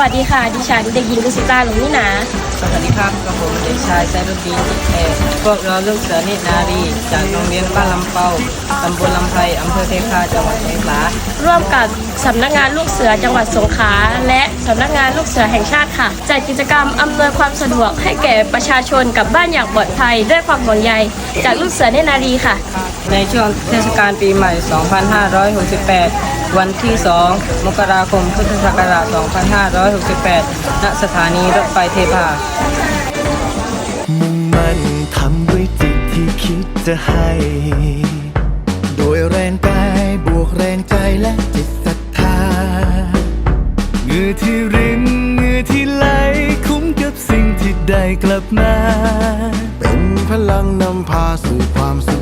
วัสดีค่ะ ดิฉันเด็กหญิงกุสิตาหลงนิหนาสวัสดีครับกับผมเด็กชายไซรุดดีจิตแพรพวกเราลูกเสือนินารีจากโรงเรียนบ้านลำเปาตำบลลำไพอำเภอเทพาจังหวัดสงขลาร่วมกับสำนักงานลูกเสือจังหวัดสงขลาและสำนักงานลูกเสือแห่งชาติค่ะจัดกิจกรรมอำนวยความสะดวกให้แก่ประชาชนกลับบ้านอย่างปลอดภัยด้วยความห่วงใยจากลูกเสือเนตรนารีค่ะ ในช่วงเทศกาลปีใหม่ 2568 วันที่ 2 มกราคม พุทธศักราช 2568 ณ สถานีรถไฟเทพา มุ่งมั่นทำด้วยจิตที่คิดจะให้ โดยแรงกายบวกแรงใจและจิตศรัทธาเหงื่อที่รินเหงื่อที่ไหล คุ้มกับสิ่งที่ได้กลับมา เป็นพลังนำพาสู่ความสุข